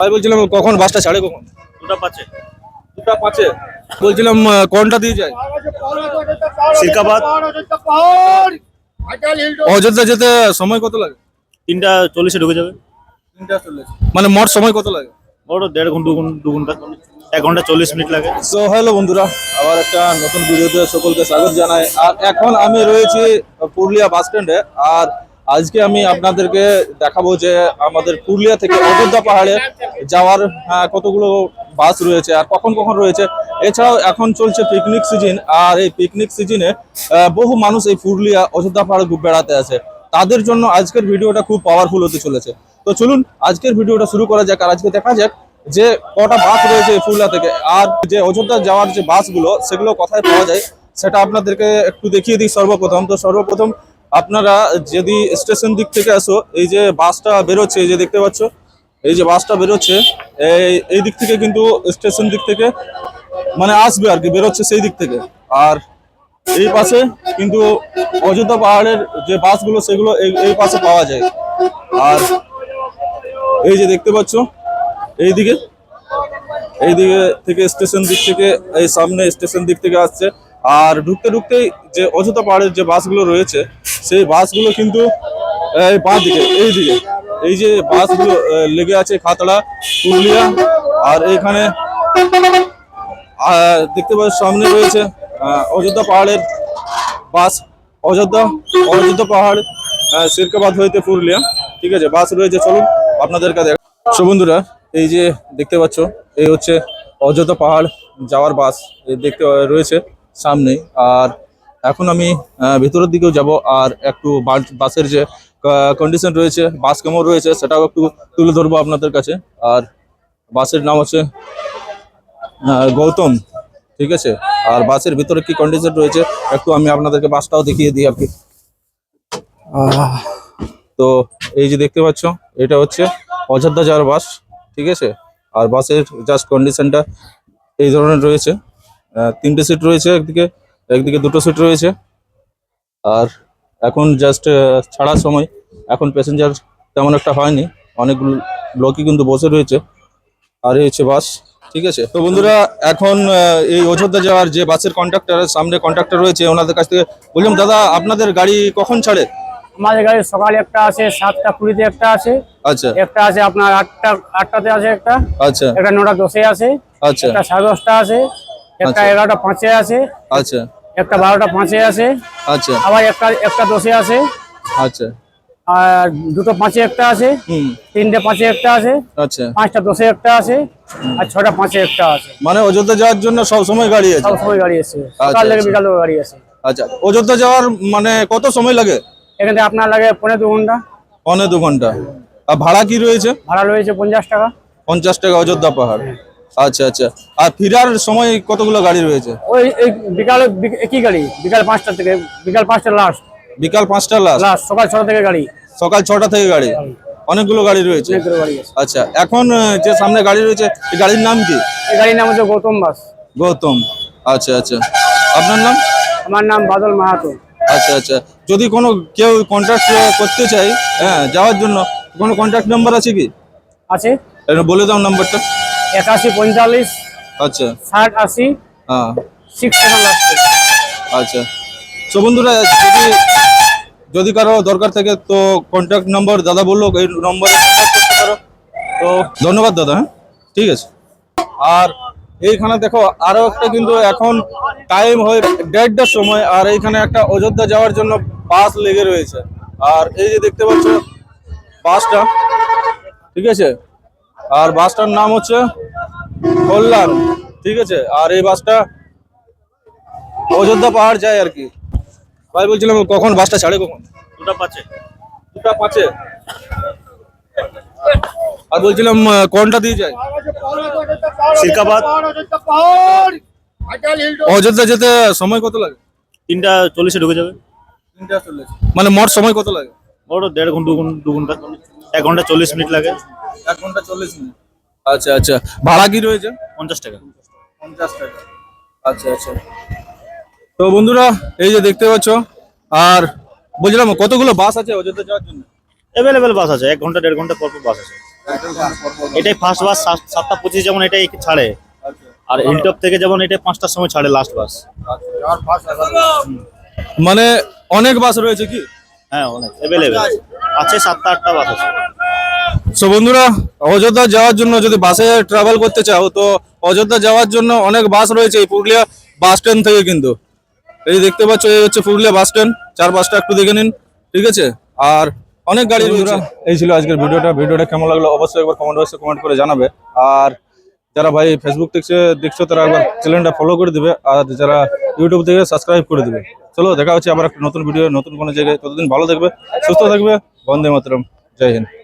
ভাই বলছিলাম কখন বাসটা ছাড়ে কখন? দুটা পাঁচে। দুটা পাঁচে? বলছিলাম কোনটা দিয়ে যায়? সিরকাবাদ। অযোধ্যা যেতে সময় কত লাগে? তিনটা চল্লিশে ঢুকে যাবে। তিনটা চল্লিশ। মানে মোট সময় কত লাগে? মোট দেড় ঘণ্টা দু ঘণ্টা দু ঘণ্টা এক ঘণ্টা চল্লিশ মিনিট লাগে। সো হ্যালো বন্ধুরা আবার একটা নতুন ভিডিওতে সকলকে স্বাগত জানাই। আর এখন আমি রয়েছি পুরুলিয়া বাস স্ট্যান্ডে আর আজকে আমি আপনাদেরকে দেখাবো যে আমাদের পুরুলিয়া থেকে অযোধ্যা পাহাড়ে যাওয়ার আহ, কতগুলো বাস রয়েছে আর কখন কখন রয়েছে। এছাড়াও এখন চলছে পিকনিক সিজন আর এই পিকনিক সিজনে বহু মানুষ এই পুরুলিয়া অযোধ্যা পাহাড়ে বেড়াতে আছে তাদের জন্য আজকের ভিডিওটা খুব পাওয়ারফুল হতে চলেছে। তো চলুন আজকের ভিডিওটা শুরু করা যাক আর আজকে দেখা যাক যে কটা বাস রয়েছে পুরুলিয়া থেকে আর যে অযোধ্যা যাওয়ার যে বাসগুলো সেগুলো কোথায় পাওয়া যায় সেটা আপনাদেরকে একটু দেখিয়ে দিই সর্বপ্রথম। তো সর্বপ্রথম আপনারা যদি স্টেশন দিক থেকে আসো, এই যে বাসটা বেরোচ্ছে, এই যে দেখতে পাচ্ছ, এই যে বাসটা বেরোচ্ছে, এই এই দিক থেকে কিন্তু স্টেশন দিক থেকে মানে আসবে আর কি, বেরোচ্ছে সেই দিক থেকে। আর এই পাশে কিন্তু অযোধ্যা পাহাড়ের যে বাসগুলো, সেগুলো এই এই পাশে পাওয়া যায়। আর এই যে দেখতে পাচ্ছ, এইদিকে এইদিকে থেকে স্টেশন দিক থেকে, এই সামনে স্টেশন দিক থেকে আসছে। আর ঢুকতে ঢুকতেই যে অযোধ্যা পাহাড়ের যে বাসগুলো রয়েছে, সেই বাসগুলো কিন্তু, এই বাঁ দিকে, এই দিকে, এই যে বাসগুলো লেগে আছে খাতড়া, পুরুলিয়া, আর এখানে দেখতে পাচ্ছ সামনে রয়েছে অযোধ্যা পাহাড়ের বাস, অযোধ্যা অযোধ্যা পাহাড় সিরকাবাদ হইতে পুরুলিয়া, ঠিক আছে, বাস রয়েছে, চলুন আপনাদের কাছে সো বন্ধুরা, এই যে দেখতে পাচ্ছ, এই হচ্ছে অযোধ্যা পাহাড় যাওয়ার বাস দেখতে রয়েছে। সামনে আর এখন আমি ভেতরের দিকেও যাব। আর একটু বাসের যে কন্ডিশন রয়েছে, বাস কেমন রয়েছে, সেটাও একটু তুলে ধরবো আপনাদের কাছে। আর বাসের নাম হচ্ছে গৌতম, ঠিক আছে? আর বাসের ভিতরে কি কন্ডিশন রয়েছে, একটু আমি আপনাদেরকে বাসটাও দেখিয়ে দিই আর কি। তো এই যে দেখতে পাচ্ছ, এটা হচ্ছে অযোধ্যা যাওয়ার বাস, ঠিক আছে? আর বাসের জাস্ট কন্ডিশনটা এই ধরনের রয়েছে। তিনটে সিট রয়েছে একদিকে একদিকে দুটো সিট রয়েছে। আর এখন জাস্ট ছাড়ার সময় এখন প্যাসেঞ্জার তেমন একটা হয়নি। অনেকগুলো লোকই কিন্তু বসে রয়েছে। আর এই হচ্ছে বাস ঠিক আছে? তো বন্ধুরা এখন এই অযোধ্যা যাওয়ার যে বাসের কন্ট্রাক্টর সামনে কন্ট্রাক্টর রয়েছে ওনাদের কাছ থেকে বললাম দাদা আপনাদের গাড়ি কখন ছাড়ে? আমাদের গাড়ি সকালে একটা আছে সাতটা কুড়িতে একটা আছে। আচ্ছা। একটা আছে আপনার আটটা আটটাতে আছে একটা। আচ্ছা। একটা নটা দশে আছে। আচ্ছা। একটা সাড়ে দশটা আছে। একটা আচ্ছা। এগারোটা পাঁচে আছে আচ্ছা। একটা বারোটা পাঁচে আছে আচ্ছা। আবার একটা একটা দশে আছে। আচ্ছা। আর দুটো পাঁচে একটা আছে তিনটে পাঁচে একটা আছে আচ্ছা। পাঁচটা দশে একটা আছে আর ছটা পাঁচে একটা আছে। মানে অযোধ্যা যাওয়ার জন্য সব সময় গাড়ি আছে? সব সময় গাড়ি আছে। সকাল আচ্ছা, থেকে আচ্ছা। বিকাল গাড়ি আছে। আচ্ছা। অযোধ্যা যাওয়ার মানে কত সময় লাগে? এখান থেকে আপনার লাগে পনেরো দু ঘণ্টা। পনেরো দু ঘণ্টা। আর ভাড়া কি রয়েছে? ভাড়া রয়েছে পঞ্চাশ টাকা। পঞ্চাশ টাকা অযোধ্যা পাহাড়। আচ্ছা আচ্ছা। আর ফিরার সময় কতগুলো গাড়ি রয়েছে? ওই এই বিকালে বিক- একই গাড়ি? বিকাল পাঁচটা থেকে বিকাল পাঁচটা লাস্ট বিকাল পাঁচটা লাস্ট লাস্ট সকাল ছটা থেকে গাড়ি। সকাল ছটা থেকে গাড়ি? অনেকগুলো গাড়ি রয়েছে? আচ্ছা এখন যে সামনে গাড়ি রয়েছে এই গাড়ির নাম কি? এই গাড়ির নাম হচ্ছে গৌতম বাস গৌতম। আচ্ছা আচ্ছা। আপনার নাম? আমার নাম বাদল মাহাতো। আচ্ছা আচ্ছা। যদি কোনো কেউ কন্ট্যাক্ট করতে চাই হ্যাঁ যাওয়ার জন্য কোনো কন্ট্যাক্ট নাম্বার আছে কি? আছে? বলে দাও নাম্বারটা একাশি পঁয়তাল্লিশ আচ্ছা। ষাট আশি হ্যাঁ। সিক্স সেভেন লাস্ট আচ্ছা। তো বন্ধুরা যদি যদি কারও দরকার থাকে তো কন্ট্যাক্ট নম্বর দাদা বলল এই নম্বরে করতে পারো। তো ধন্যবাদ দাদা হ্যাঁ? ঠিক আছে। আর এইখানে দেখো আরও একটা কিন্তু এখন টাইম হয়ে দেড়টার সময় আর এইখানে একটা অযোধ্যা যাওয়ার জন্য বাস লেগে রয়েছে। আর এই যে দেখতে পাচ্ছ বাসটা ঠিক আছে? আর বাসটার নাম হচ্ছে কল্যাণ ঠিক আছে? আর এই বাসটা অযোধ্যা পাহাড় যায় আর কি। ভাই বলছিলাম কখন বাসটা ছাড়ে কখন? দুটা পাচ্ছে দুটা পাঁচে? আর বলছিলাম কোনটা দিয়ে যায়? সিরকাবাদ। অযোধ্যা যেতে সময় কত লাগে? তিনটা চল্লিশে ঢুকে যাবে। তিনটা চল্লিশ মানে মোট সময় কত লাগে? মোট দেড় ঘণ্টা দু ঘণ্টা এক ঘণ্টা চল্লিশ মিনিট লাগে। এক ঘণ্টা চল্লিশ মিনিট। আচ্ছা আচ্ছা। ভাড়া কি রয়েছে? পঞ্চাশ টাকা। পঞ্চাশ টাকা। আচ্ছা আচ্ছা। তো বন্ধুরা এই যে দেখতে পাচ্ছ আর বলছিলাম কতগুলো বাস আছে অযোধ্যা যাওয়ার জন্য? অ্যাভেলেবেল বাস আছে এক ঘণ্টা দেড় ঘণ্টা পর পর বাস আছে। এটাই ফার্স্ট বাস সাত- সাতটা পঁচিশ যেমন এটাই ছাড়ে। আর হিলটপ থেকে যেমন এটা পাঁচটার সময় ছাড়ে লাস্ট বাস। মানে অনেক বাস রয়েছে কি? হ্যাঁ অনেক। অ্যাভেলেবেল আছে সাতটা আটটা বাস আছে। সো বন্ধুরা অযোধ্যা যাওয়ার জন্য যদি বাসে ট্রাভেল করতে চাও তো অযোধ্যা যাওয়ার জন্য অনেক বাস রয়েছে এই পুরুলিয়া বাস স্ট্যান্ড থেকে কিন্তু। এই দেখতে পাচ্ছ এই হচ্ছে পুরুলিয়া বাস স্ট্যান্ড চার পাঁচটা একটু দেখে নিন ঠিক আছে? আর অনেক গাড়ি এই ছিল আজকের ভিডিওটা। ভিডিওটা কেমন লাগল অবশ্যই একবার কমেন্ট বক্সে কমেন্ট করে জানাবে। আর যারা ভাই ফেসবুক দেখছে দেখছ তারা একবার চ্যানেলটা ফলো করে দিবে। আর যারা ইউটিউব থেকে সাবস্ক্রাইব করে দিবে। চলো দেখা হচ্ছে আবার একটা নতুন ভিডিও নতুন কোনো জায়গায়। ততদিন ভালো থাকবে সুস্থ থাকবে। বন্দে মাতরম। জয় হিন্দ।